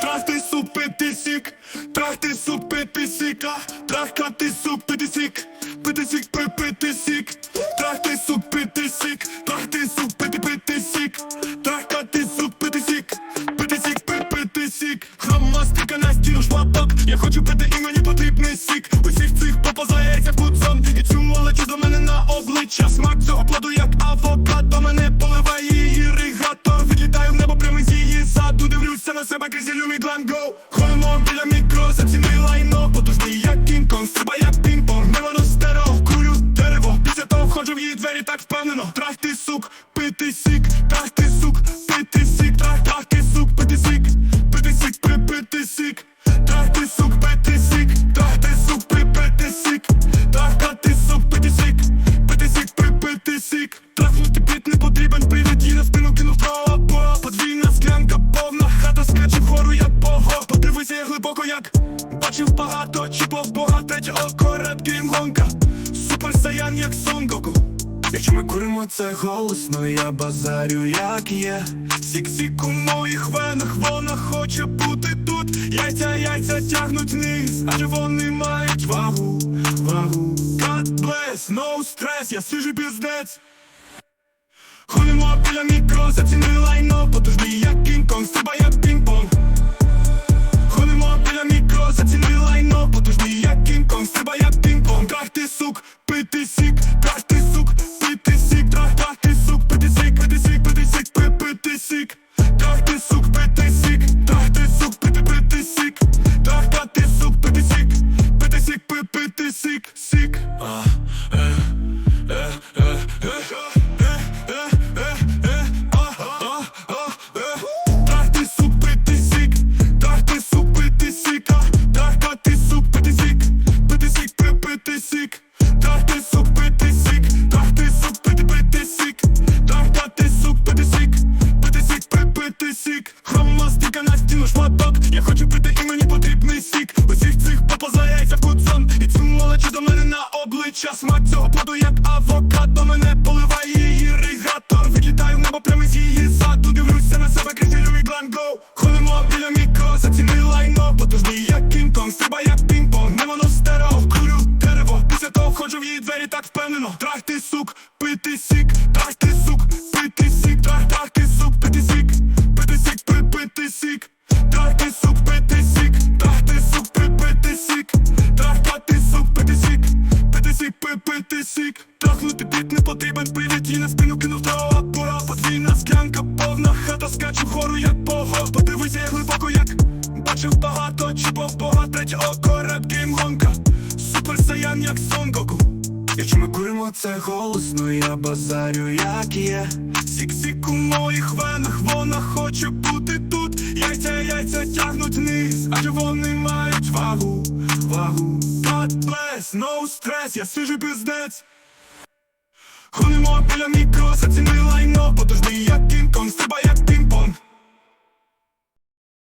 Трахти супи тисік, трахти супи тисіка, трахати супи тисік, пити сік, пипити сік, трахти супи тисік, від ланго Ходимо біля мікро, зацінила лайно Потужний як кінг-конг, стрибає як бачив багато, чіпов бога, третє око, реп гонка, супер саян, як Сон Гоку. Якщо ми куримо це голосно, я базарю як є. Сік-сік у моїх венах, вона хоче бути тут. Яйця, яйця тягнуть вниз, адже вони мають вагу, вагу. God bless, no stress, я свіжий бізнець Ходимо біля мікро, заціни лайно, потужний як кінг-конг, стрибай with this двері так впевнено, трах ти сук, пити сік, трах ти сук, пити сік, трах, трах ти сук, пити сік, пити сік, пи, пити сік, трах ти сук, пити сік, трах ти сук, пи, пити сік, трах, ти сук, пити сік, пити сік, пи, пити сік, трахнути піт не потрібен, привід її на спину кинув трава, пора, подвійна склянка повна, хата скаче вгору, як бого, подивися я глибоко, як бачив багато, чіпов бога, третє око, реп гейм Якщо це голосно, я базарю як є. Сік-сік у моїх венах, вона хоче бути тут. Яйця, яйця тягнуть вниз, адже вони мають вагу, вагу. God bless, no stress, я свіжий пиздець. Ходимо біля мікроса, ціни лайно, потужний як кінком, стрибає